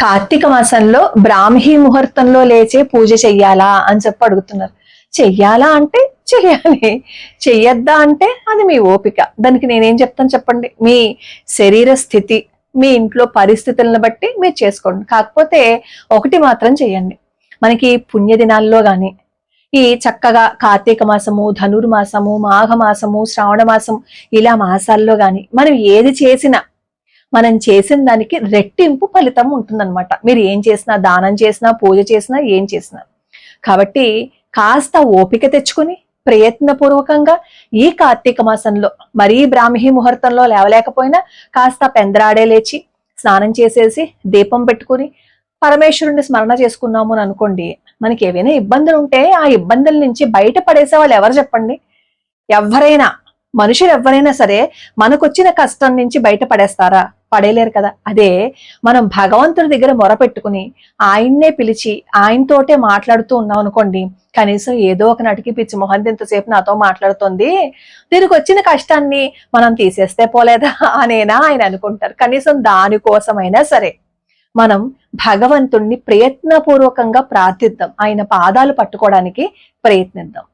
కార్తీక మాసంలో బ్రాహ్మీ ముహూర్తంలో లేచే పూజ చెయ్యాలా అని చెప్పి అడుగుతున్నారు. చెయ్యాలా అంటే చెయ్యాలి. చెయ్యొద్దా అంటే అది మీ ఓపిక. దానికి నేనేం చెప్తాను చెప్పండి. మీ శరీర స్థితి మీ ఇంట్లో పరిస్థితులను బట్టి మీరు చేసుకోండి. కాకపోతే ఒకటి మాత్రం చెయ్యండి. మనకి పుణ్యదినాల్లో కానీ ఈ చక్కగా కార్తీక మాసము ధనుర్మాసము మాఘమాసము శ్రావణ మాసం ఇలా మాసాల్లో కానీ మనం ఏది చేసినా మనం చేసిన దానికి రెట్టింపు ఫలితం ఉంటుందన్నమాట. మీరు ఏం చేసినా దానం చేసినా పూజ చేసినా ఏం చేసినా. కాబట్టి కాస్త ఓపిక తెచ్చుకుని ప్రయత్నపూర్వకంగా ఈ కార్తీక మాసంలో మరీ బ్రాహ్మీ ముహూర్తంలో లేవలేకపోయినా కాస్త పెందరాడే లేచి స్నానం చేసేసి దీపం పెట్టుకుని పరమేశ్వరుణ్ణి స్మరణ చేసుకున్నాము అని అనుకోండి మనకి ఏవైనా ఇబ్బందులు ఉంటే ఆ ఇబ్బందుల నుంచి బయట పడేసే వాళ్ళు ఎవరు చెప్పండి? ఎవరైనా మనుషులు ఎవరైనా సరే మనకొచ్చిన కష్టం నుంచి బయటపడేస్తారా? పడేలేరు కదా. అదే మనం భగవంతుడి దగ్గర మొరపెట్టుకుని ఆయన్నే పిలిచి ఆయనతోటే మాట్లాడుతూ ఉన్నాం అనుకోండి కనీసం ఏదో ఒక నటికి పిచ్చి మొహంది ఇంతసేపు నాతో మాట్లాడుతుంది దీనికి వచ్చిన కష్టాన్ని మనం తీసేస్తే పోలేదా అనేనా ఆయన అనుకుంటారు. కనీసం దానికోసమైనా సరే మనం భగవంతుణ్ణి ప్రయత్నపూర్వకంగా ప్రార్థిద్దాం. ఆయన పాదాలు పట్టుకోవడానికి ప్రయత్నిద్దాం.